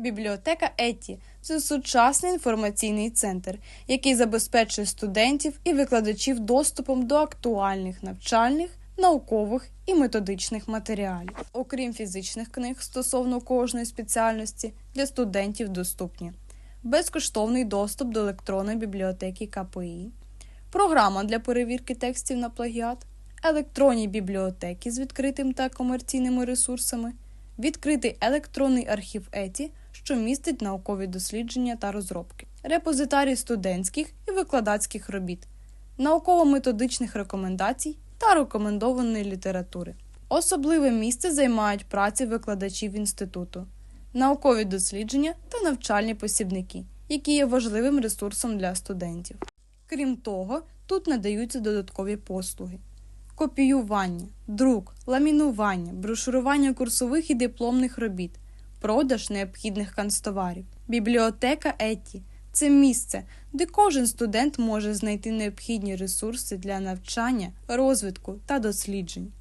Бібліотека Еті це сучасний інформаційний центр, який забезпечує студентів і викладачів доступом до актуальних навчальних, наукових і методичних матеріалів. Окрім фізичних книг стосовно кожної спеціальності, для студентів доступні безкоштовний доступ до електронної бібліотеки КПІ, програма для перевірки текстів на плагіат, електронні бібліотеки з відкритим та комерційними ресурсами, відкритий електронний архів Еті, що містить наукові дослідження та розробки, репозитарій студентських і викладацьких робіт, науково-методичних рекомендацій та рекомендованої літератури. Особливе місце займають праці викладачів інституту, наукові дослідження та навчальні посібники, які є важливим ресурсом для студентів. Крім того, тут надаються додаткові послуги: копіювання, друк, ламінування, брошурування курсових і дипломних робіт, продаж необхідних канцтоварів. Бібліотека Еті це місце, де кожен студент може знайти необхідні ресурси для навчання, розвитку та досліджень.